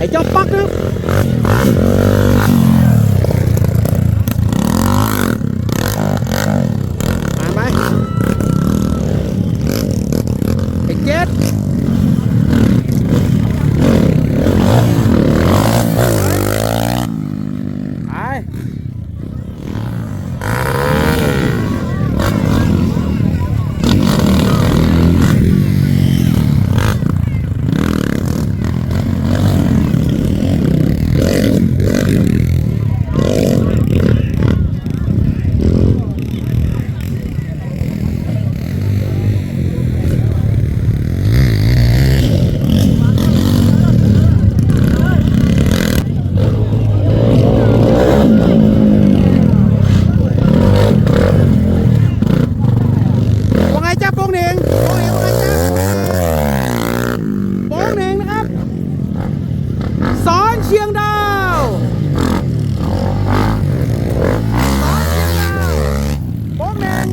để cho bắt đó เชียงดาวสองเชียงดาวโป่งแดง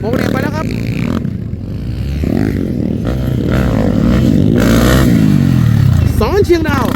โป่งแดงไปแล้วครับสองเชียงดาว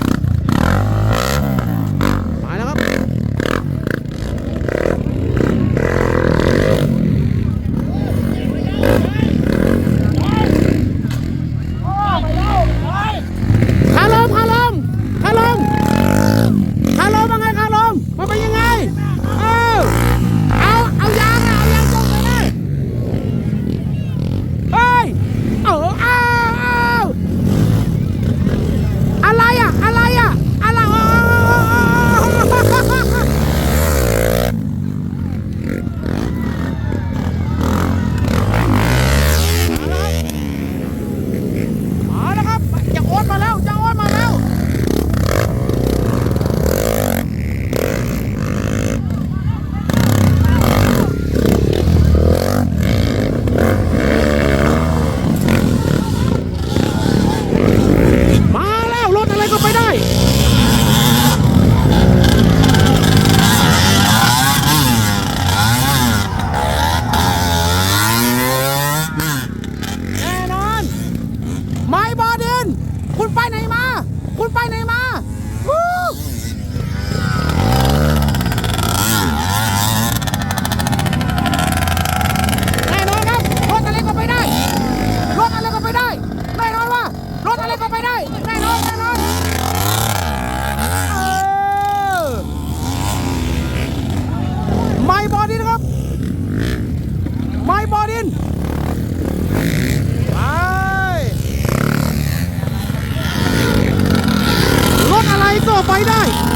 อไฟได้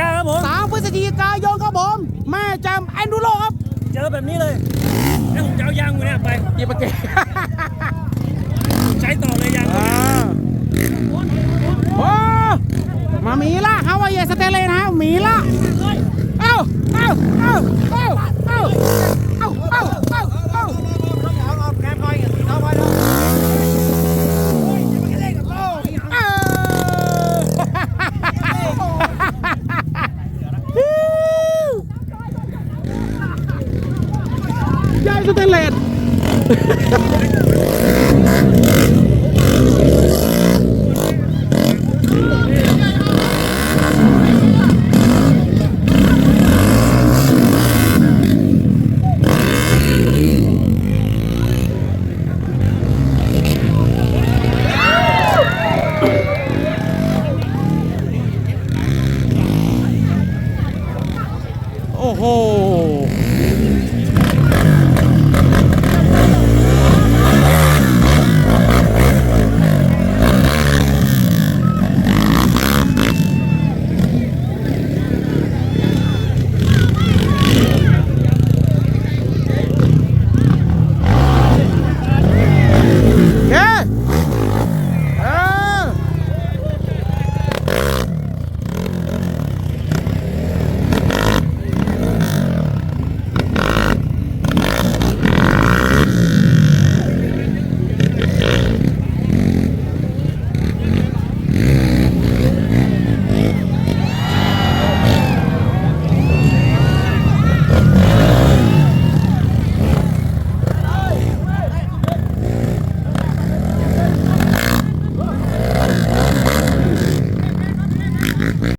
กาครับผมสามพฤศจิกายนครับผมแม่จำแอนดูโลครับ เจอแบบนี้เลยแล้วผมจะเอายางกูเนี่ยไปยีบมเก็ใช้ต่อเลยยางโอ้มาหมีล่ะฮาวายสเตเลนะฮะมีล่ะาเอ้าเอ้าเอ้า โอ้โห